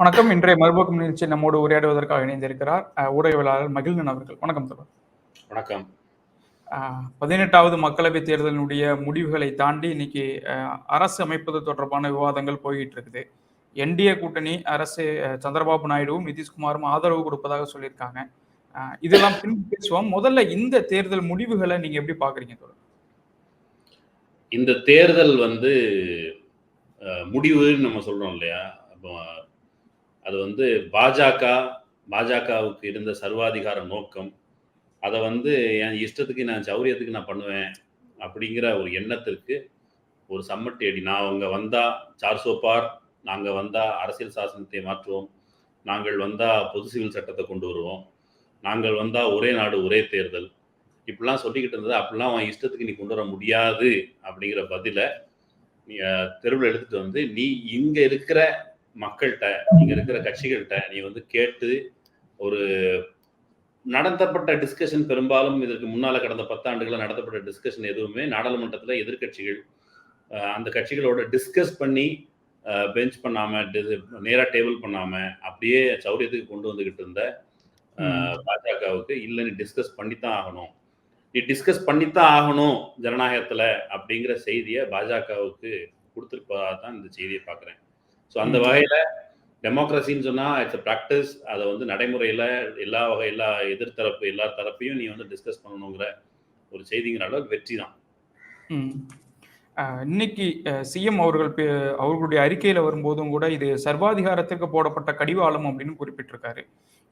வணக்கம். இன்றைய மறுபக்கம் நிகழ்ச்சி நம்மோடு உரையாடுவதற்காக இணைந்திருக்கிறார் ஊடகவியலாளர் மகிழ்நன் அவர்கள். வணக்கம் தொடர் வணக்கம். பதினெட்டாவது மக்களவைத் தேர்தலினுடைய முடிவுகளை தாண்டி இன்னைக்கு அரசு அமைப்பது தொடர்பான விவாதங்கள் போய்கிட்டு இருக்குது என்டிஏ கூட்டணி அரசு சந்திரபாபு நாயுடுவும் நிதிஷ்குமாரும் ஆதரவு கொடுப்பதாக சொல்லியிருக்காங்க. இதெல்லாம் பின் பேசுவோம். முதல்ல இந்த தேர்தல் முடிவுகளை நீங்க எப்படி பாக்குறீங்க தொடர் இந்த தேர்தல் வந்து முடிவுன்னு நம்ம சொல்றோம் இல்லையா? அப்போ அது வந்து பாஜக பாஜகவுக்கு இருந்த சர்வாதிகார நோக்கம். அதை வந்து என் இஷ்டத்துக்கு நான் சௌரியத்துக்கு நான் பண்ணுவேன் அப்படிங்கிற ஒரு எண்ணத்திற்கு ஒரு சம்மட்டி அடி நான் அவங்க வந்தால் சார் சோப்பார் நாங்கள் வந்தால் அரசியல் சாசனத்தை மாற்றுவோம். நாங்கள் வந்தால் பொது சிவில் சட்டத்தை கொண்டு வருவோம். நாங்கள் வந்தால் ஒரே நாடு ஒரே தேர்தல். இப்படிலாம் சொல்லிக்கிட்டு இருந்தது அப்படிலாம் அவன் இஷ்டத்துக்கு நீ கொண்டு வர முடியாது அப்படிங்கிற பதிலை நீ தெருவில் எடுத்துகிட்டு வந்து நீ இங்கே இருக்கிற மக்கள்கிட்ட இங்க இருக்கிற கட்சிகள்கிட்ட நீ வந்து கேட்டு ஒரு நடத்தப்பட்ட டிஸ்கஷன் பெரும்பாலும் இதற்கு முன்னால கடந்த பத்தாண்டுகளில் நடத்தப்பட்ட டிஸ்கஷன் எதுவுமே நாடாளுமன்றத்துல எதிர்க்கட்சிகள் அஹ், அந்த கட்சிகளோட டிஸ்கஸ் பண்ணி பெஞ்ச் பண்ணாம டி- நேரா டேபிள் பண்ணாம அப்படியே சௌரியத்துக்கு கொண்டு வந்துகிட்டு இருந்த பாஜகவுக்கு இல்லை நீ டிஸ்கஸ் பண்ணித்தான் ஆகணும். நீ டிஸ்கஸ் பண்ணித்தான் ஆகணும் ஜனநாயகத்துல அப்படிங்கிற செய்தியை பாஜகவுக்கு கொடுத்துருப்பதாக தான் இந்த செய்தியை பார்க்குறேன். ஸோ அந்த. வகையில டெமோக்ரஸின்னு சொன்னா இட்ஸ் ப்ராக்டிஸ் அதை வந்து நடைமுறையில எல்லா வகை எல்லா எதிர்த்தரப்பு எல்லா தரப்பையும் நீ வந்து டிஸ்கஸ் பண்ணணுங்கிற ஒரு செய்திங்கிற அளவுக்கு வெற்றி தான். இன்னைக்கு சிஎம் அவர்கள் அவர்களுடைய அறிக்கையில வரும்போதும் கூட இது சர்வாதிகாரத்திற்கு போடப்பட்ட கடிவாளம் அப்படின்னு குறிப்பிட்டிருக்காரு.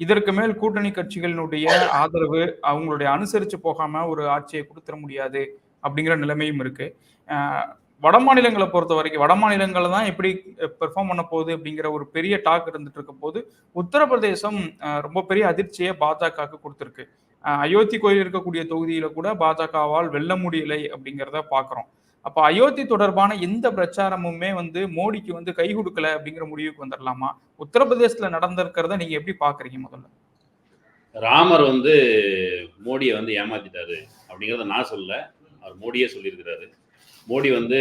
இதற்கு மேல் கூட்டணி கட்சிகளினுடைய ஆதரவு அவங்களுடைய அனுசரிச்சு போகாம ஒரு ஆட்சியை கொடுத்துட முடியாது அப்படிங்கிற நிலைமையும் இருக்கு. அஹ், வட மாநிலங்களை பொறுத்த வரைக்கும் வட மாநிலங்களை தான் எப்படி பெர்ஃபார்ம் பண்ண போகுது அப்படிங்கிற ஒரு பெரிய டாக் இருந்துட்டு இருக்க போது உத்தரப்பிரதேசம் ரொம்ப பெரிய அதிர்ச்சியை பாஜகவுக்கு கொடுத்துருக்கு. அயோத்தி கோயில் இருக்கக்கூடிய தொகுதியில கூட பாஜகவால் வெல்ல முடியலை அப்படிங்கிறத பாக்குறோம். அப்ப அயோத்தி தொடர்பான எந்த பிரச்சாரமுமே வந்து மோடிக்கு வந்து கை கொடுக்கல அப்படிங்கிற முடிவுக்கு வந்துடலாமா உத்தரப்பிரதேசத்துல நடந்திருக்கிறத நீங்க எப்படி பாக்குறீங்க முதல்ல? ராமர் வந்து மோடியை வந்து ஏமாத்திட்டாரு அப்படிங்கிறத நான் சொல்ல அவர் மோடியே சொல்லியிருக்கிறாரு. மோடி வந்து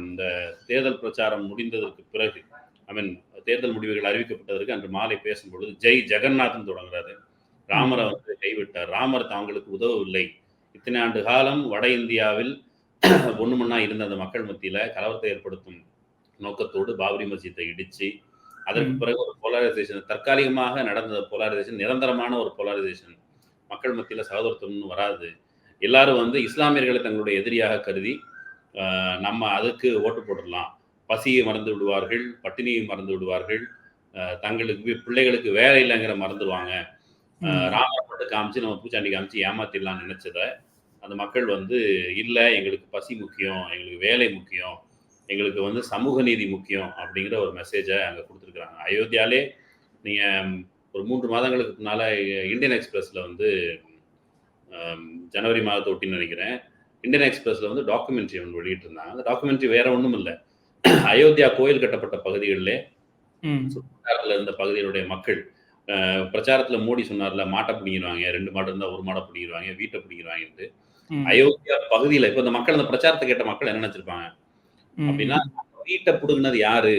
இந்த தேர்தல் பிரச்சாரம் முடிந்ததற்கு பிறகு ஐ மீன் தேர்தல் முடிவுகள் அறிவிக்கப்பட்டதற்கு அன்று மாலை பேசும்பொழுது ஜெய் ஜெகநாதன் தொடங்குறாரு. ராமரை வந்து கைவிட்டார். ராமர் தாங்களுக்கு உதவவில்லை. இத்தனை ஆண்டு காலம் வட இந்தியாவில் ஒண்ணு மண்ணா இருந்த அந்த மக்கள் மத்தியில கலவரத்தை ஏற்படுத்தும் நோக்கத்தோடு பாபரி மஸ்ஜித்தை இடிச்சு அதற்கு. பிறகு ஒரு போலரைசேஷன் தற்காலிகமாக நடந்த போலரைசேஷன் நிரந்தரமான ஒரு போலரைசேஷன் மக்கள் மத்தியில சகோதரத்துவம்னு வராது. எல்லாரும் வந்து இஸ்லாமியர்களை தங்களுடைய எதிரியாக கருதி நம்ம அதுக்கு ஓட்டு போட்டுடலாம். பசியை மறந்து விடுவார்கள் பட்டினியை மறந்து விடுவார்கள். தங்களுக்கு பிள்ளைகளுக்கு வேலை இல்லைங்கிற மறந்துடுவாங்க ராமர் மட்டும் காமிச்சு நம்ம பூச்சாண்டி காமிச்சு ஏமாத்திடலாம்னு நினைச்சத அந்த மக்கள் வந்து இல்லை எங்களுக்கு பசி முக்கியம் எங்களுக்கு வேலை முக்கியம் எங்களுக்கு வந்து சமூக நீதி முக்கியம் அப்படிங்கிற ஒரு மெசேஜை அங்கே கொடுத்துருக்குறாங்க. அயோத்தியாலே நீங்கள் ஒரு மூன்று மாதங்களுக்கு முன்னால் இந்தியன் எக்ஸ்பிரஸில் வந்து ஜனவரி மாதத்தை ஒட்டின்னு நினைக்கிறேன். இந்தியன் எக்ஸ்பிரஸில் வந்து டாக்குமெண்ட்ரி ஒன்று வெளியிட்டிருந்தாங்க அந்த டாக்குமெண்ட்ரி வேற ஒன்றும் இல்லை அயோத்தியா கோயில் கட்டப்பட்ட பகுதிகளிலே. பிரச்சாரத்தில் இருந்த பகுதிகளுடைய மக்கள் பிரச்சாரத்துல மோடி சொன்னார்ல மாட்டை பிடிங்கிடுவாங்க ரெண்டு மாடு இருந்தா ஒரு மாடை பிடிங்கிடுவாங்க வீட்டை பிடிங்கிடுவாங்கன்ட்டு. அயோத்தியா பகுதியில இப்ப இந்த மக்கள் இந்த பிரச்சாரத்தை கேட்ட மக்கள் என்ன நினைச்சிருப்பாங்க. அப்படின்னா வீட்டை பிடுங்கினது யாரு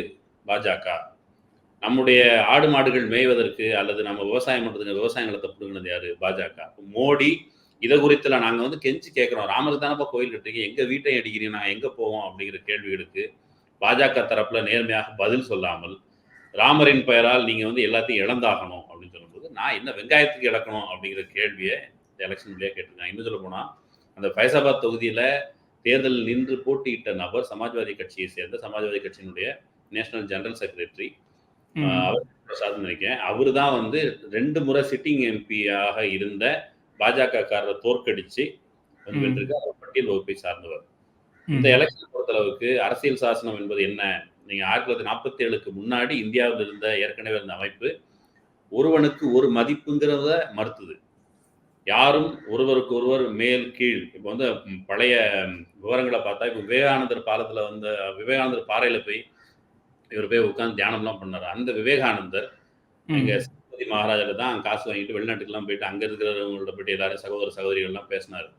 பாஜக நம்முடைய ஆடு மாடுகள் மேய்வதற்கு அல்லது நம்ம விவசாயம் பண்றதுக்கு விவசாய நிலத்தை பிடுங்கினது யாரு பாஜக மோடி இதை குறித்துல நாங்க வந்து கெஞ்சி கேட்கிறோம் ராமருக்கு தானப்பா கோயில் கட்டுறீங்க? எங்க வீட்டை அடிக்கிறீங்க? நாங்க எங்க போவோம்? அப்படிங்கிற கேள்விகளுக்கு பாஜக தரப்புல நேர்மையாக பதில் சொல்லாமல் ராமரின் பெயரால் நீங்க வந்து எல்லாத்தையும் இழந்தாகணும் அப்படின்னு சொல்லும்போது நான் என்ன வெங்காயத்துக்கு இழக்கணும் அப்படிங்கிற கேள்வியை இந்த எலெக்ஷன்லயே கேட்டிருக்கேன் இன்னும் சொல்ல போனா அந்த ஃபைசாபாத் தொகுதியில தேர்தலில் நின்று போட்டியிட்ட நபர் சமாஜ்வாதி கட்சியை சேர்ந்த சமாஜ்வாதி கட்சியினுடைய நேஷனல் ஜெனரல் செக்ரட்டரி. அவர் பிரசாத் நினைக்கிறேன். அவரு தான் வந்து ரெண்டு முறை சிட்டிங் எம்பியாக இருந்த பாஜக காரரை தோற்கடிச்சு. வென்றிருக்க அவர் பட்டியல் வகுப்பை சார்ந்தவர். இந்த எலெக்ஷன் பொறுத்தளவுக்கு அரசியல் சாசனம் என்பது என்ன நீங்க ஆயிரத்தி தொள்ளாயிரத்தி நாற்பத்தி ஏழுக்கு முன்னாடி இந்தியாவில் இருந்த ஏற்கனவே இருந்த அமைப்பு ஒருவனுக்கு ஒரு மதிப்புங்கிறத மறுத்தது யாரும் ஒருவருக்கு ஒருவர் மேல் கீழ் இப்போ வந்து பழைய விவரங்களை பார்த்தா இப்போ விவேகானந்தர் பாலத்துல வந்து விவேகானந்தர் பாறையில போய் இவர் போய் உட்கார்ந்து தியானம்லாம் பண்ணாரு அந்த விவேகானந்தர் ம். எங்க சரஸ்வதி தான் காசு வாங்கிட்டு வெளிநாட்டுக்கெல்லாம் போயிட்டு அங்கே இருக்கிறவங்கள்ட்ட போயிட்டு எல்லாரும் சகோதர சகோதரிகள்லாம் பேசினாரு.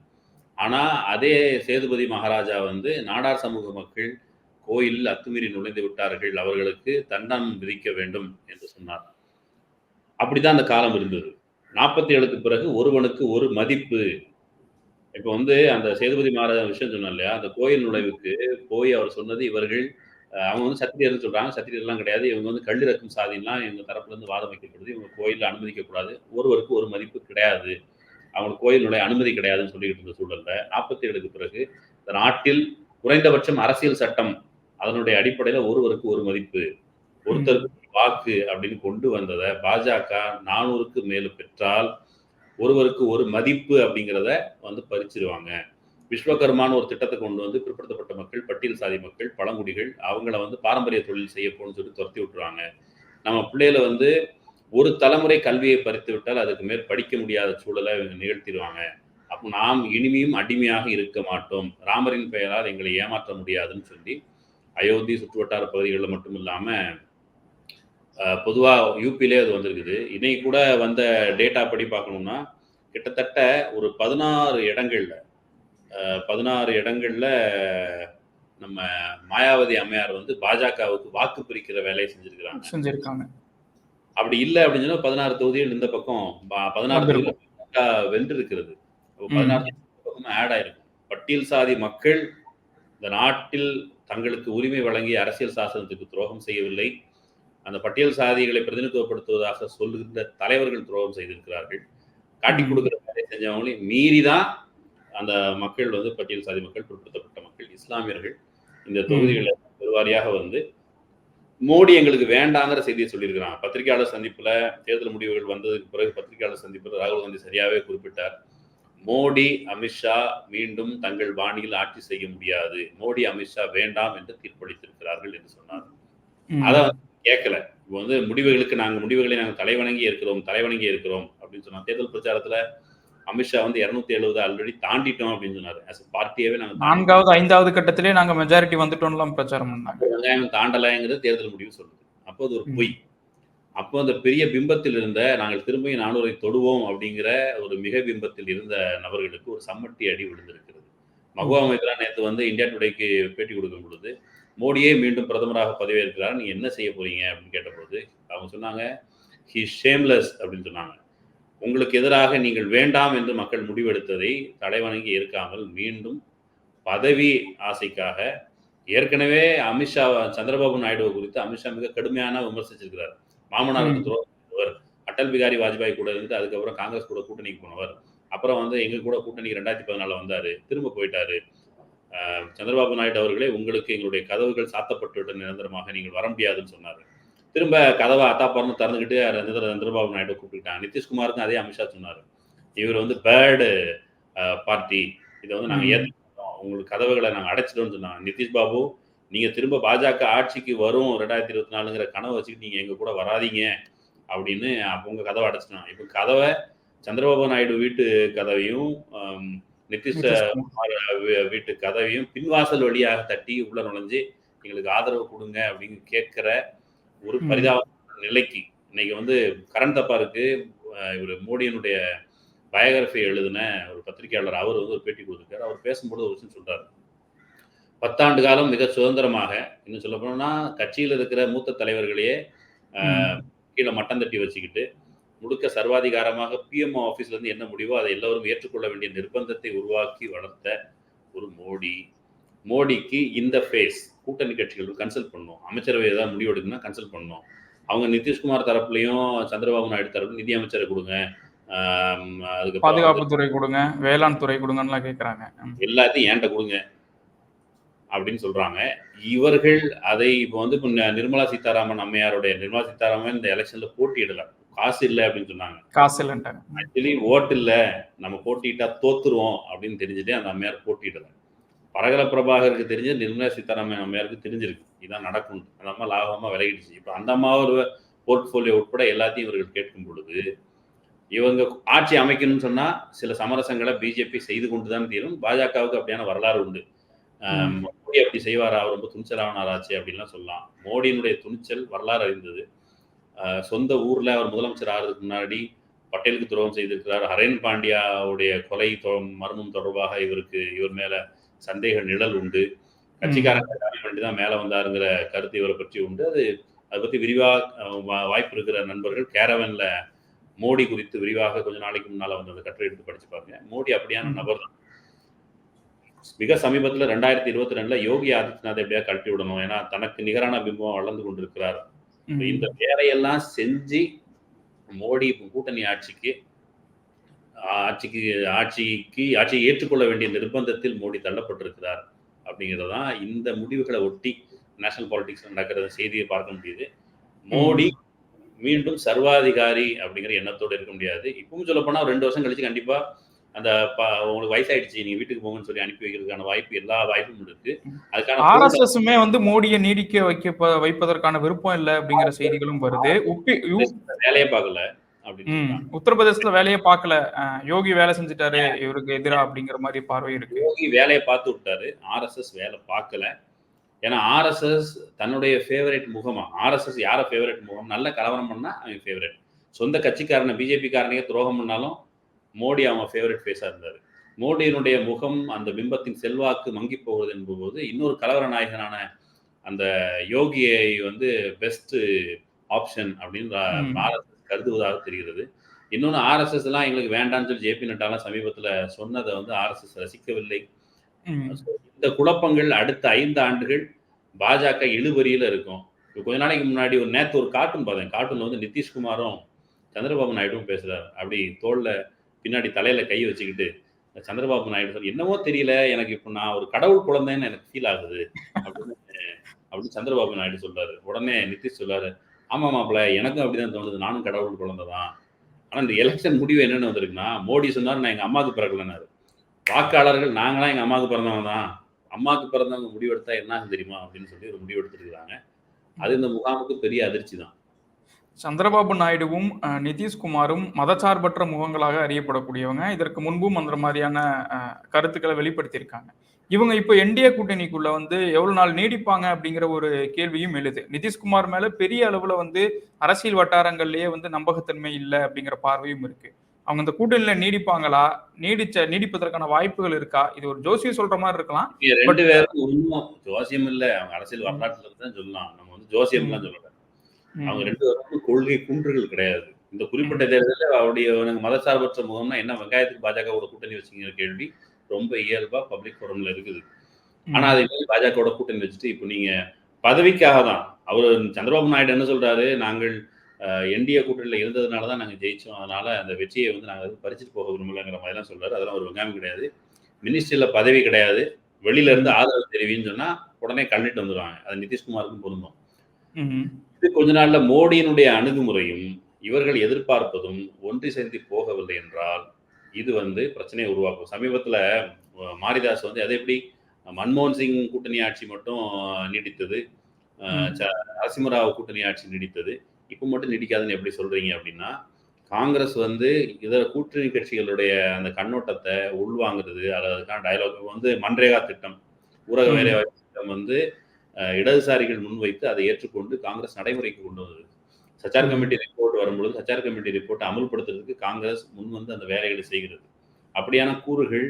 ஆனால் அதே சேதுபதி மகாராஜா வந்து நாடார் சமூக மக்கள் கோயிலில் அத்துமீறி நுழைந்து விட்டார்கள் அவர்களுக்கு தண்டம் விதிக்க வேண்டும் என்று சொன்னார். அப்படிதான் அந்த காலம் இருந்தது. நாற்பத்தி ஏழுக்கு பிறகு ஒருவனுக்கு ஒரு மதிப்பு. இப்போ வந்து அந்த சேதுபதி மகாராஜா விஷயம் சொன்னோம் இல்லையா? அந்த கோயில் நுழைவுக்கு போய் அவர் சொன்னது இவர்கள் அவங்க வந்து சத்திரியர்னு சொல்றாங்க. சத்திரியர்லாம் கிடையாது. இவங்க வந்து கல்லிறக்கும் சாதிலாம் இவங்க தரப்புல இருந்து வாதம் வைக்கப்படுது. இவங்க கோயிலில் அனுமதிக்க கூடாது ஒருவருக்கு ஒரு மதிப்பு கிடையாது. அவங்களுக்கு கோயிலுடைய அனுமதி கிடையாதுன்னு சொல்லிட்டு இருந்த சூழல்ல நாற்பத்தி ஏழுக்கு பிறகு இந்த நாட்டில் குறைந்தபட்சம் அரசியல் சட்டம் அதனுடைய அடிப்படையில ஒருவருக்கு ஒரு மதிப்பு ஒருத்தருக்கு வாக்கு அப்படின்னு கொண்டு வந்ததை பாஜக நானூறுக்கு மேல பெற்றால் ஒருவருக்கு ஒரு மதிப்பு அப்படிங்கிறத வந்து பறிச்சிருவாங்க. விஸ்வகர்மான்னு ஒரு திட்டத்தை கொண்டு வந்து பிற்படுத்தப்பட்ட மக்கள் பட்டியல் சாதி மக்கள் பழங்குடிகள் அவங்கள வந்து பாரம்பரிய தொழில் செய்ய போகணும்னு சொல்லி துரத்தி விட்டுருவாங்க நம்ம பிள்ளைகளை வந்து ஒரு தலைமுறை கல்வியை பறித்து விட்டால் அதுக்கு மேல் படிக்க முடியாத சூழலை இவங்க நிகழ்த்திடுவாங்க. அப்போ நாம் இனிமையும் அடிமையாக இருக்க மாட்டோம். ராமரின் பெயரால் எங்களை ஏமாற்ற முடியாதுன்னு சொல்லி அயோத்தி சுற்றுவட்டார பகுதிகளில் மட்டும் இல்லாமல் பொதுவாக யூபிலே அது வந்திருக்குது. இன்னைக்கு கூட வந்த டேட்டா படி பார்க்கணும்னா கிட்டத்தட்ட ஒரு பதினாறு இடங்கள்ல பதினாறு இடங்கள்ல நம்ம மாயாவதி அம்மையார் வந்து பாஜகவுக்கு வாக்கு பிரிக்கிற வேலையை செஞ்சிருக்கிறாங்க செஞ்சிருக்காங்க அப்படி இல்லை அப்படின்னு சொன்னா பதினாறு தொகுதிகள் இந்த பக்கம் பதினாறு. தொகுதிகள் அப்போ ம். பதினாறு ஆட் ஆயிருக்கும் பட்டியல் சாதி மக்கள் இந்த நாட்டில் தங்களுக்கு உரிமை வழங்கிய அரசியல் சாசனத்துக்கு துரோகம் செய்யவில்லை அந்த பட்டியல் சாதிகளை பிரதிநிதித்துவப்படுத்துவதாக சொல்லுகின்ற தலைவர்கள் துரோகம் செய்திருக்கிறார்கள் காட்டி. கொடுக்கிற வேலையை செஞ்சவங்களையும் மீறி தான் அந்த மக்கள் வந்து பட்டியல் சாதி மக்கள் பிற்படுத்தப்பட்ட மக்கள் இஸ்லாமியர்கள் இந்த தொகுதிகளில் பெருவாரியாக வந்து மோடி எங்களுக்கு வேண்டாங்கிற செய்தியை சொல்லியிருக்கிறாங்க. பத்திரிகையாளர் சந்திப்புல தேர்தல் முடிவுகள் வந்ததுக்கு பிறகு பத்திரிகையாளர் சந்திப்பில் ராகுல் காந்தி சரியாவே குறிப்பிட்டார். மோடி அமித்ஷா மீண்டும் தங்கள் பாணியில் ஆட்சி செய்ய முடியாது. மோடி அமித்ஷா வேண்டாம் என்று தீர்ப்பளித்திருக்கிறார்கள் என்று சொன்னார். அதை கேட்கல. இப்போ வந்து முடிவுகளுக்கு நாங்கள் முடிவுகளை நாங்கள் தலைவணங்கி இருக்கிறோம் தலைவணங்கி இருக்கிறோம் அப்படின்னு சொன்னா தேர்தல் பிரச்சாரத்துல அமித்ஷா வந்து இருநூத்தி எழுபது ஆல்ரெடி தாண்டிட்டோம் அப்படின்னு சொன்னாரு. A பார்ட்டியாவே நாங்கள் நான்காவது ஐந்தாவது கட்டத்திலே நாங்க மெஜாரிட்டி வந்துட்டோம்லாம் பிரச்சாரம் பண்ணாங்க. வெங்காயம் தாண்டலைங்கிறது தேர்தல் முடிவு சொல்லுது. அப்போ அது ஒரு பொய். அப்போ அந்த பெரிய பிம்பத்தில் இருந்த நாங்கள் திரும்பி நானூரை தொடுவோம் அப்படிங்கிற ஒரு மிக பிம்பத்தில் இருந்த நபர்களுக்கு ஒரு சம்மட்டி அடி விழுந்திருக்கிறது. மகுவா மைத்ரா நேற்று வந்து இந்தியா டுடேக்கு பேட்டி கொடுக்கும் பொழுது மோடியே மீண்டும் பிரதமராக பதவியேற்கிறார் நீங்க என்ன செய்ய போறீங்க அப்படின்னு கேட்டபோது அவங்க சொன்னாங்க ஹி ஷேம்லெஸ் அப்படின்னு சொன்னாங்க. உங்களுக்கு எதிராக நீங்கள் வேண்டாம் என்று மக்கள் முடிவெடுத்ததை தலைவணங்கி இருக்காமல் மீண்டும் பதவி ஆசைக்காக ஏற்கனவே அமித்ஷா சந்திரபாபு நாயுடு குறித்து அமித்ஷா மிக கடுமையான விமர்சிச்சிருக்கிறார். மாமனாருக்கு. துரோகம் அடல் பிகாரி வாஜ்பாய் கூட இருந்து அதுக்கப்புறம் காங்கிரஸ் கூட கூட்டணிக்கு போனவர் அப்புறம் வந்து எங்க கூட கூட்டணிக்கு ரெண்டாயிரத்தி பதினாலுல வந்தாரு திரும்ப போயிட்டாரு. சந்திரபாபு நாயுடு அவர்களே உங்களுக்கு எங்களுடைய கதவுகள் சாத்தப்பட்டு விட்ட நிரந்தரமாக நீங்கள் வர முடியாதுன்னு சொன்னாரு. திரும்ப கதவை அத்தாப்பார்னு திறந்துக்கிட்டு சந்திர- சந்திரபாபு நாயுடு கூப்பிட்டுட்டாங்க நிதிஷ்குமாருக்கும் அதே அமித்ஷா சொன்னாரு. இவர் வந்து பேர்டு பார்ட்டி. இதை வந்து நாங்கள் ம். ஏற்றுக்கிட்டோம் உங்களுக்கு கதவுகளை நாங்கள் அடைச்சிட்டோம்னு சொன்னாங்க. நிதிஷ் பாபு நீங்க திரும்ப பாஜக ஆட்சிக்கு வரும் ரெண்டாயிரத்தி இருபத்தி நாலுங்கிற கனவை வச்சுக்கிட்டு நீங்க எங்க கூட வராதீங்க அப்படின்னு அப்போ உங்க கதவை அடைச்சிட்டாங்க. இப்போ கதவை சந்திரபாபு நாயுடு வீட்டு கதவையும் நிதிஷ் வீட்டு கதவையும் பின்வாசல் வழியாக தட்டி உள்ள நுழைஞ்சு எங்களுக்கு ஆதரவு கொடுங்க அப்படின்னு கேட்கிற ஒரு. பரிதாப நிலைக்கு. இன்னைக்கு வந்து கரண் தப்பாருக்கு இவர் மோடியினுடைய பயோகிராஃபி எழுதின ஒரு பத்திரிகையாளர் அவர் வந்து ஒரு பேட்டி கொடுத்துருக்காரு. அவர் பேசும்போது ஒரு விஷயம் சொல்றாரு. பத்தாண்டு காலம் மிக சுதந்திரமாக இன்னும் சொல்ல போனோம்னா கட்சியில் இருக்கிற மூத்த தலைவர்களையே கீழே மட்டம் தட்டி வச்சுக்கிட்டு முழுக்க சர்வாதிகாரமாக பிஎம்ஓ ஆஃபீஸ்ல இருந்து என்ன முடிவோ அதை எல்லோரும் ஏற்றுக்கொள்ள வேண்டிய நிர்பந்தத்தை உருவாக்கி வளர்த்த ஒரு மோடி. மோடிக்கு இந்த ஃபேஸ் கூட்டணி கட்சிகள் கன்சல்ட் பண்ணும் அமைச்சரவை ஏதாவது முடிவு எடுக்கணும்னா கன்சல்ட் பண்ணும் அவங்க நிதிஷ்குமார் தரப்புலையும் சந்திரபாபு நாயுடு தரப்பு நிதி அமைச்சரை கொடுங்க. வந்து பாதுகாப்பு துறை கொடுங்க வேளாண் துறை கொடுங்கன்னு கேக்குறாங்க. ம். எல்லாத்தையும் ஏன்ட்ட கொடுங்க அப்படின்னு சொல்றாங்க. இவர்கள் அதை இப்போ வந்து இப்போ நிர்மலா சீதாராமன் அம்மையாருடைய நிர்மலா சீதாராமன் இந்த எலெக்ஷன்ல போட்டியிடல. காசு இல்லை அப்படின்னு சொன்னாங்க. காசு இல்லைன்ட்டாங்க. ஆக்சுவலி ஓட்டு இல்லை. நம்ம போட்டியிட்டா தோத்துருவோம் அப்படின்னு தெரிஞ்சுட்டே அந்த அம்மையார் போட்டியிடல. பரகல பிரபாகருக்கு தெரிஞ்சு நிர்மலா சீதாராமன் அம்மையாருக்கு தெரிஞ்சிருக்கு. இதான் நடக்கும். அந்த அம்மா லாபமா விலகிடுச்சு. இப்போ அந்த அம்மாவோட போர்ட்ஃபோலியோ உட்பட எல்லாத்தையும் இவர்கள் கேட்கும் பொழுது இவங்க ஆட்சி அமைக்கணும்னு சொன்னா சில சமரசங்களை பிஜேபி செய்து கொண்டு தான் தீரும். பாஜகவுக்கு அப்படியான வரலாறு உண்டு. மோடி அப்படி செய்வாரா? அவர் ரொம்ப துணிச்சலானாராச்சு அப்படின்லாம் சொல்லலாம். மோடியினுடைய துணிச்சல் வரலாறு அறிந்தது. சொந்த ஊர்ல அவர் முதலமைச்சர் ஆகிறதுக்கு முன்னாடி பட்டேலுக்கு துரோகம் செய்திருக்கிறார். ஹரேன் பாண்டியாவுடைய கொலை மர்மம் தொடர்பாக இவருக்கு இவர் மேல சந்தேக நிழல் உண்டு. கட்சிக்காரங்க காலி தான் மேல வந்தாருங்கிற கருத்து இவரை பற்றி உண்டு. அது அதை பத்தி விரிவா அஹ், வா- வாய்ப்பு இருக்கிற நண்பர்கள் கேரவன்ல மோடி குறித்து விரிவாக கொஞ்ச நாளைக்கு முன்னால வந்து அந்த கட்டுரை எடுத்து படிச்சு பாருங்க. மோடி அப்படியான. நபர் தான் மிக சமீபத்துல ரெண்டாயிரத்தி இருபத்தி ரெண்டுல யோகி ஆதித்யநாத் எப்படியா கழட்டி விடணும்? ஏன்னா தனக்கு நிகரான பிம்பம் வளர்ந்து கொண்டிருக்கிறார். இந்த வேலையெல்லாம் செஞ்சு மோடி கூட்டணி ஆட்சிக்கு ஆட்சிக்கு ஆட்சிக்கு ஆட்சியை ஏற்றுக்கொள்ள வேண்டிய நிர்பந்தத்தில் மோடி தள்ளப்பட்டிருக்கிறார் அப்படிங்கிறதான் இந்த முடிவுகளை ஒட்டி நேஷனல் பாலிடிக்ஸ் நடக்கிற செய்தியை பார்க்க முடியுது. மோடி மீண்டும் சர்வாதிகாரி அப்படிங்கிற எண்ணத்தோடு இருக்க முடியாது. இப்பவும் சொல்ல ரெண்டு வருஷம் கழிச்சு கண்டிப்பா அந்த உங்களுக்கு வயசாயிடுச்சு நீங்க வீட்டுக்கு போங்கன்னு சொல்லி அனுப்பி வைக்கிறதுக்கான வாய்ப்பு எல்லா வாய்ப்பும் இருக்கு. அதுக்கான ஆர்எஸ்எஸ்மே வந்து மோடியை நீடிக்க வைக்க வைப்பதற்கான விருப்பம் இல்லை அப்படிங்கிற செய்திகளும் வருது. வேலையே பார்க்கல. அப்படின்னு. உத்தரப்பிரதேசத்துல வேலையே பார்க்கல. யோகி வேலை செஞ்சுட்டாரு இவருக்கு எதிரா அப்படிங்கிற மாதிரி பார்வை இருக்கு. யோகி வேலையை பார்த்து விட்டாரு. ஆர்எஸ்எஸ் வேலை பார்க்கல. ஏன்னா ஆர்எஸ்எஸ் தன்னுடைய ஃபேவரட் முகமா? ஆர்எஸ்எஸ் யார ஃபேவரட் முகம்? நல்ல கலவரம் பண்ணா அவன் ஃபேவரட் சொந்த கட்சிக்காரனை பிஜேபி காரனையே துரோகம் பண்ணாலும் மோடி அவன் ஃபேவரட் ஃபேஸா இருந்தாரு. மோடியினுடைய முகம் அந்த பிம்பத்தின் செல்வாக்கு மங்கி போகுது என்பது இன்னொரு கலவர நாயகனான அந்த யோகியை வந்து பெஸ்ட் ஆப்ஷன் அப்படின்னு கருதுவதாக தெரிகிறது. இன்னொன்று ஆர்எஸ்எஸ் எல்லாம் எங்களுக்கு வேண்டாம்னு சொல்லி ஜேபி நட்டாலாம் சமீபத்தில் சொன்னதை வந்து ஆர்எஸ்எஸ் ரசிக்கவில்லை. இந்த குழப்பங்கள் அடுத்த ஐந்து ஆண்டுகள் பாஜக இழுபறியில இருக்கும். கொஞ்ச நாளைக்கு முன்னாடி ஒரு நேத்து ஒரு கார்ட்டூன் பார்த்தேன். கார்ட்டூன்ல வந்து நிதிஷ்குமாரும் சந்திரபாபு நாயுடுவும் பேசுறாரு. அப்படி தோல்ல பின்னாடி தலையில கை வச்சுக்கிட்டு சந்திரபாபு நாயுடு சார் என்னவோ தெரியல எனக்கு இப்போ நான் ஒரு கடவுள் குழந்தைன்னு எனக்கு ஃபீல் ஆகுது. அப்படின்னு அப்படின்னு சந்திரபாபு நாயுடு சொல்றாரு. உடனே நிதிஷ் சொல்றாரு ஆமாம் மாப்பிள்ள எனக்கும் அப்படிதான் தோணுது. நானும் கடவுள் குழந்தை தான் ஆனால் இந்த எலெக்ஷன் முடிவு என்னென்னு வந்திருக்குன்னா மோடி சொன்னார் நான் எங்கள் அம்மாவுக்கு பிறக்கலன்னாரு. வாக்காளர்கள் நாங்களாம் எங்கள் அம்மாவுக்கு பிறந்தவங்க தான் அம்மாவுக்கு பிறந்தவங்க முடிவெடுத்தா என்ன தெரியுமா? அப்படின்னு சொல்லி ஒரு முடிவெடுத்திருக்கிறாங்க அது இந்த முகாமுக்கு பெரிய அதிர்ச்சி தான் சந்திரபாபு நாயுடுவும் நிதிஷ்குமாரும் மதச்சார்பற்ற முகங்களாக அறியப்படக்கூடியவங்க. இதற்கு முன்பும் அந்த மாதிரியான கருத்துக்களை வெளிப்படுத்தியிருக்காங்க. இவங்க இப்போ என்டிஏ கூட்டணிக்குள்ள வந்து எவ்வளவு நாள் நீடிப்பாங்க அப்படிங்கிற ஒரு கேள்வியும் எழுது. நிதிஷ்குமார் மேல பெரிய அளவுல வந்து அரசியல் வட்டாரங்கள்லயே வந்து நம்பகத்தன்மை இல்லை அப்படிங்கிற பார்வையும் இருக்கு. அவங்க இந்த கூட்டணியில நீடிப்பாங்களா? நீடிச்ச நீடிப்பதற்கான வாய்ப்புகள் இருக்கா? இது ஒரு ஜோசியம் சொல்ற மாதிரி இருக்கலாம். ரெண்டு பேரும் ஒன்றும் ஜோசியம் இல்ல. அவங்க அரசியல் வரலாற்றுல தான் சொல்லலாம். நம்ம வந்து ஜோசியம்லாம் சொல்லல ம், அவங்க ரெண்டு பேருக்கும் கொள்கை குன்றுகள் கிடையாது. இந்த குறிப்பிட்ட தேர்தலில் அவருடைய மதசார்பற்ற முகம்னா என்ன வெங்காயத்துக்கு பாஜகவோட கூட்டணி வச்சுங்கிற கேள்வி. ரொம்ப இயல்பா பப்ளிக் ஃபோரம்ல இருக்குது. ஆனா அதே மாதிரி பாஜகவோட கூட்டணி வச்சுட்டு இப்போ நீங்க பதவிக்காக தான் அவர் சந்திரபாபு நாயுடு என்ன சொல்றாரு? நாங்கள் என்டிஏ கூட்டணியில் இருந்ததுனால தான் நாங்கள் ஜெயிச்சோம். அதனால அந்த வெற்றியை வந்து நாங்கள் வந்து பறிச்சுட்டு போக விரும்பலங்கிற மாதிரிலாம் சொல்றாரு. அதெல்லாம் ஒரு வெங்காயம் கிடையாது. மினிஸ்ட்ரியில் பதவி கிடையாது. வெளியில இருந்து ஆதரவு தெரிவின்னு சொன்னா உடனே கண்ணிட்டு வந்துடுவாங்க அது நிதிஷ்குமாருக்கும் பொருந்தும். இது கொஞ்ச நாள்ல மோடியினுடைய அணுகுமுறையும் இவர்கள் எதிர்பார்ப்பதும் ஒன்றி சேர்ந்து போகவில்லை என்றால் இது வந்து பிரச்சனையை உருவாக்கும். சமீபத்துல மாரிதாஸ் வந்து அது எப்படி மன்மோகன் சிங் கூட்டணி ஆட்சி மட்டும் நீடித்தது நரசிம்மராவ் கூட்டணி ஆட்சி நீடித்தது இப்போ மட்டும் நீடிக்காதுன்னு எப்படி சொல்றீங்க அப்படின்னா காங்கிரஸ் வந்து இதர கூட்டணி கட்சிகளுடைய அந்த கண்ணோட்டத்தை உள்வாங்குறது அதுக்கான டயலாக் வந்து மன்ரேகா திட்டம் ஊரக. வேலைவாய்ப்பு திட்டம் வந்து இடதுசாரிகள் முன்வைத்து அதை ஏற்றுக்கொண்டு காங்கிரஸ் நடைமுறைக்கு கொண்டு வந்தது. சச்சார். கமிட்டி ரிப்போர்ட் வரும்பொழுது சச்சார் கமிட்டி ரிப்போர்ட்டை அமல்படுத்துறதுக்கு காங்கிரஸ் முன் வந்து அந்த வேலைகளை செய்கிறது. அப்படியான கூறுகள்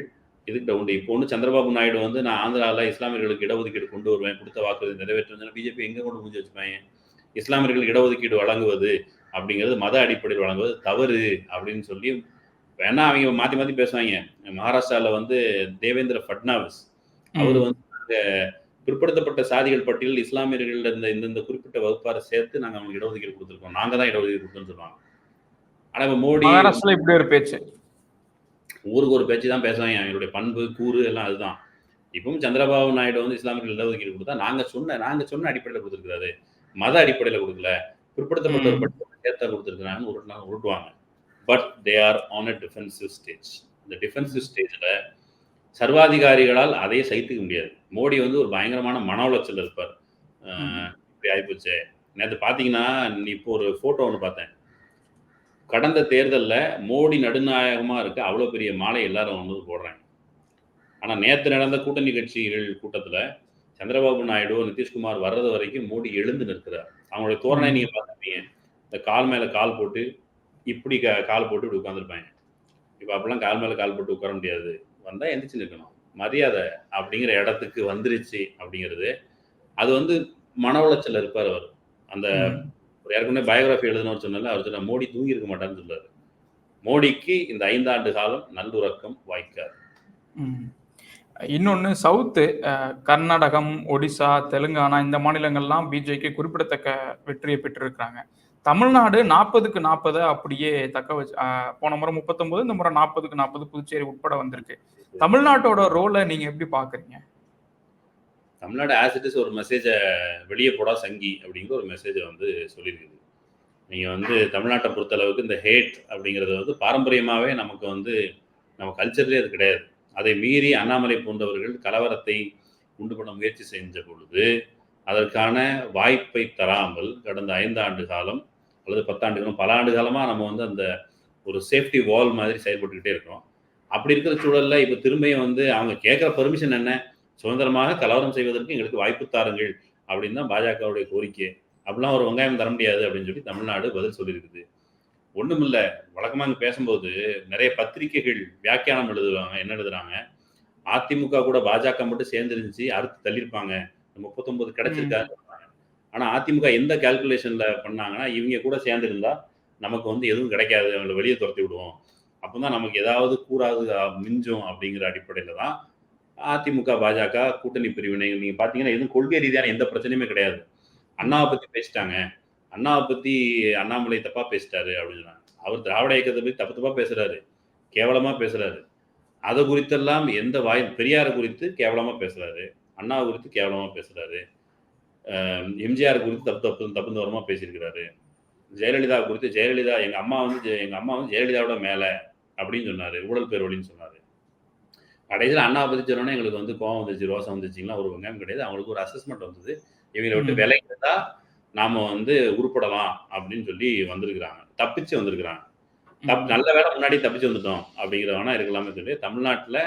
இதுக்கிட்ட உண்டு. இப்போ ஒன்று சந்திரபாபு நாயுடு வந்து நான் ஆந்திராவில் இஸ்லாமியர்களுக்கு இடஒதுக்கீடு கொண்டு வருவேன் கொடுத்த வாக்குறுதி நிறைவேற்றுவேன் பிஜேபி எங்கே கொண்டு முடிஞ்சு வச்சுப்பாங்க இஸ்லாமியர்களுக்கு இடஒதுக்கீடு வழங்குவது அப்படிங்கிறது மத அடிப்படையில் வழங்குவது தவறு அப்படின்னு சொல்லி வேணா அவங்க மாற்றி மாற்றி பேசுவாங்க. மகாராஷ்டிராவில் வந்து தேவேந்திர ஃபட்னாவிஸ். அவர் வந்து பிற்படுத்தப்பட்ட சாதிகள் பட்டியலில் இஸ்லாமியர்கள் இந்த இந்த குறிப்பிட்ட வகுப்பாரை சேர்த்து நாங்கள் அவங்களுக்கு இடஒதுக்கீடு கொடுத்துருக்கோம். நாங்கள் தான் இடஒதுக்கீடு கொடுத்தோம்னு சொல்லுவாங்க. ஆனால் இப்போ மோடி இப்படி ஒரு பேச்சு. ஊருக்கு ஒரு பேச்சு தான் பேசுவாங்க. அவங்களுடைய பண்பு கூறு எல்லாம் அதுதான். இப்பவும் சந்திரபாபு நாயுடு வந்து இஸ்லாமியர்கள் இடஒதுக்கீடு கொடுத்தா நாங்க சொன்ன நாங்க சொன்ன அடிப்படையில் கொடுத்துருக்காரு மத அடிப்படையில் கொடுக்கல. பிற்படுத்தப்பட்ட ஒரு ம். பட்டியலை சேர்த்தா கொடுத்துருக்காங்கன்னு உருட்டுனாங்க உருட்டுவாங்க. But they are on a defensive stage இந்த டிஃபென்சிவ் ஸ்டேஜில் சர்வாதிகாரிகளால் அதையே சகித்துக்க முடியாது. மோடி வந்து ஒரு பயங்கரமான மன உளைச்சல் இருப்பார். இப்படி ஆயிப்போச்சு. நேற்று பார்த்தீங்கன்னா இப்போ ஒரு ஃபோட்டோ ஒன்று பார்த்தேன். கடந்த தேர்தலில் மோடி நடுநாயகமாக இருக்க அவ்வளோ பெரிய மாலை எல்லாரும் வந்து போடுறாங்க. ஆனால் நேற்று நடந்த கூட்டணி கட்சிகள் கூட்டத்தில் சந்திரபாபு நாயுடு நிதிஷ்குமார் வர்றது வரைக்கும் மோடி எழுந்து நிற்கிறார். அவங்களுடைய தோரணை நீங்கள் பார்த்துருப்பீங்க. இந்த கால் மேலே கால் போட்டு இப்படி க கால் போட்டு இப்படி உட்காந்துருப்பாங்க இப்போ அப்படிலாம் கால் மேலே கால் போட்டு உட்கார முடியாது. வந்தால் எந்திரிச்சு நிற்கணும் மரியாதை அப்படிங்கிற இடத்துக்கு வந்துருச்சு அப்படிங்கிறது. அது வந்து மன உளைச்சல் இருப்பார் அவர். அந்த ஏற்கனவே பயோகிராஃபி எழுதணும்னு சொன்னால அவர் சொன்ன மோடி தூங்கி இருக்க மாட்டான்னு சொல்றாரு. மோடிக்கு இந்த ஐந்தாண்டு காலம் நல்லுறக்கம் வாய்க்காது. ம். இன்னொன்னு சவுத்து கர்நாடகம் ஒடிசா தெலுங்கானா இந்த மாநிலங்கள்லாம் பிஜேபி குறிப்பிடத்தக்க வெற்றியை பெற்றிருக்கிறாங்க. தமிழ்நாடு நாற்பதுக்கு நாற்பது அப்படியே தக்க வச்சு போன முறை முப்பத்தொன்பது இந்த முறை நாற்பதுக்கு நாற்பது புதுச்சேரி உட்பட வந்திருக்கு. தமிழ்நாட்டோட ரோலை நீங்க எப்படி பாக்குறீங்க தமிழ்நாடு ஆசிட்டிஸ் ஒரு மெசேஜை வெளியே போடா சங்கி அப்படிங்கிற ஒரு மெசேஜை வந்து சொல்லியிருக்குது. நீங்கள் வந்து தமிழ்நாட்டை பொறுத்தளவுக்கு இந்த ஹேட் அப்படிங்கிறது வந்து பாரம்பரியமாகவே நமக்கு வந்து நம்ம கல்ச்சர்லேயே அது கிடையாது. அதை மீறி அண்ணாமலை போன்றவர்கள் கலவரத்தை உண்டு பண்ண முயற்சி செஞ்ச பொழுது அதற்கான வாய்ப்பை தராமல் கடந்த ஐந்து ஆண்டு காலம் அல்லது பத்தாண்டுகளும் பல ஆண்டு காலமாக நம்ம வந்து அந்த ஒரு சேஃப்டி வால் மாதிரி செயல்பட்டுக்கிட்டே இருக்கிறோம். அப்படி இருக்கிற சூழல்ல இப்போ திரும்பியும் வந்து அவங்க கேட்குற பெர்மிஷன் என்ன? சுதந்திரமாக கலவரம் செய்வதற்கு எங்களுக்கு வாய்ப்பு தாருங்கள் அப்படின்னு தான் பாஜகவுடைய கோரிக்கை. அப்படிலாம் ஒரு வெங்காயம் தர முடியாது அப்படின்னு சொல்லி தமிழ்நாடு பதில் சொல்லியிருக்குது. ஒன்றும் இல்லை. வழக்கமாக பேசும்போது நிறைய பத்திரிகைகள் வியாக்கியானம் எழுதுவாங்க என்ன எழுதுறாங்க? அதிமுக கூட பாஜக மட்டும் சேர்ந்துருந்துச்சு அறுத்து தள்ளியிருப்பாங்க. முப்பத்தொன்பது கிடைச்சிருக்காரு ஆனால் அதிமுக எந்த கால்குலேஷன்ல பண்ணாங்கன்னா இவங்க கூட சேர்ந்துருந்தா நமக்கு வந்து எதுவும் கிடைக்காது. அவங்களை வெளியே துரத்தி விடுவோம். அப்போ தான் நமக்கு ஏதாவது கூறாது மிஞ்சும் அப்படிங்கிற அடிப்படையில் தான் அதிமுக பாஜக கூட்டணி பிரிவினை. நீங்க பாத்தீங்கன்னா எதுவும் கொள்கை ரீதியான எந்த பிரச்சனையுமே கிடையாது. அண்ணாவை பத்தி பேசிட்டாங்க. அண்ணாவை பத்தி அண்ணாமலை தப்பா பேசிட்டாரு அப்படின்னு சொன்னாங்க. அவர் திராவிட இயக்கத்தை பத்தி தப்பு தப்பா பேசுறாரு. கேவலமா பேசுறாரு. அதை குறித்தெல்லாம் எந்த வாய் பெரியாரை குறித்து கேவலமா பேசுறாரு. அண்ணா குறித்து கேவலமா பேசுறாரு. எம்ஜிஆர் குறித்து தப்பு தப்பு தப்பு தவறமா பேசியிருக்கிறாரு. ஜெயலலிதா குறித்து ஜெயலலிதா எங்க அம்மா வந்து ஜெ- எங்க அம்மா வந்து ஜெயலலிதாவோட மேல அப்படின்னு சொன்னாரு ஊழல் பேரொழின்னு சொன்னாரு. கடைசியில் அண்ணா பத்தி சொன்னோன்னே எங்களுக்கு வந்து கோவம் வந்துச்சு ரோசம் வந்துச்சுங்களா ஒரு வெங்காயம் கிடையாது. அவங்களுக்கு ஒரு அசஸ்மெண்ட் வந்தது. இவங்களை விட்டு ம். விலை இருந்தா நாம வந்து உருப்படலாம் அப்படின்னு சொல்லி வந்திருக்கிறாங்க. தப்பிச்சு வந்திருக்கிறாங்க. தப் நல்ல வேலை முன்னாடி தப்பிச்சு வந்துட்டோம் அப்படிங்கிறவனா இருக்கலாமே சொல்லி தமிழ்நாட்டில்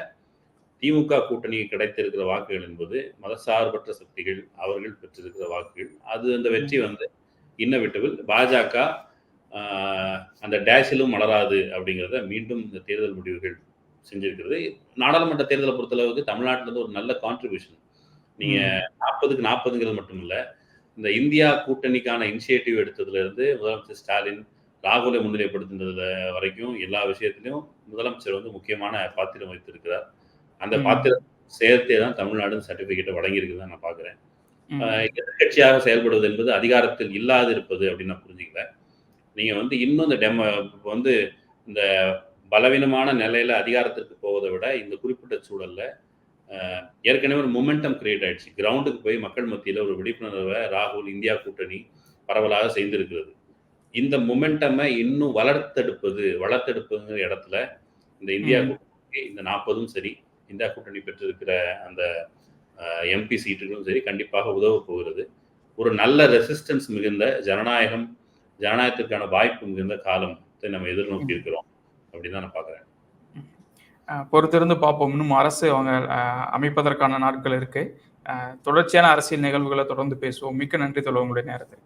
திமுக கூட்டணி கிடைத்திருக்கிற வாக்குகள் என்பது மதசார்பற்ற சக்திகள் அவர்கள் பெற்றிருக்கிற வாக்குகள். அது அந்த வெற்றி வந்து இன்னவிட்டவில் பாஜக அந்த டேஷிலும் மலராது அப்படிங்கிறத மீண்டும் இந்த தேர்தல் முடிவுகள் செஞ்சிருக்கிறது. நாடாளுமன்ற தேர்தலை பொறுத்தளவுக்கு தமிழ்நாட்டில் இருந்து ஒரு நல்ல கான்ட்ரிபியூஷன் நீங்க நாற்பதுக்கு நாற்பதுங்கிறது மட்டும் இல்ல இந்த இந்தியா கூட்டணிக்கான இனிஷியேட்டிவ் எடுத்ததுல இருந்து முதலமைச்சர் ஸ்டாலின் ராகுலை முன்னிலைப்படுத்துனதுல வரைக்கும் எல்லா விஷயத்திலையும் முதலமைச்சர் வந்து முக்கியமான பாத்திரம் வைத்திருக்கிறார் அந்த. பாத்திரம் சேர்த்தே தான் தமிழ்நாடு சர்டிபிகேட்டை வழங்கியிருக்குதான் நான் பாக்குறேன் எதிர்க்கட்சியாக செயல்படுவது என்பது அதிகாரத்தில் இல்லாது இருப்பது அப்படின்னு நான் புரிஞ்சுக்கல நீங்க வந்து இன்னும் இந்த டெமோ வந்து இந்த பலவீனமான நிலையில அதிகாரத்திற்கு போவதை விட இந்த குறிப்பிட்ட சூழல்ல ஏற்கனவே ஒரு மொமெண்டம் கிரியேட் ஆயிடுச்சு. கிரவுண்டுக்கு போய் மக்கள் மத்தியில ஒரு விழிப்புணர்வை ராகுல் இந்தியா கூட்டணி பரவலாக செய்திருக்கிறது. இந்த மொமெண்டமை இன்னும் வளர்த்தெடுப்பது வளர்த்தெடுப்புங்கிற இடத்துல இந்த இந்தியா. கூட்டணி இந்த நாற்பதும் சரி இந்தியா கூட்டணி பெற்றிருக்கிற அந்த எம்பி சீட்டுகளும் சரி கண்டிப்பாக உதவ போகிறது. ஒரு நல்ல ரெசிஸ்டன்ஸ் மிகுந்த ஜனநாயகம் ஜனநாயகத்திற்கான வாய்ப்பு மிகுந்த காலம் நம்ம எதிர்நோக்கி இருக்கிறோம். அப்படின்னு தான் நான் பார்க்குறேன். பொறுத்திருந்து பார்ப்போம். இன்னும் அரசு அவங்க அமைப்பதற்கான நாட்கள் இருக்கு. தொடர்ச்சியான அரசியல் நிகழ்வுகளை தொடர்ந்து பேசுவோம். மிக்க நன்றி தொழில் உங்களுடைய நேரத்தில்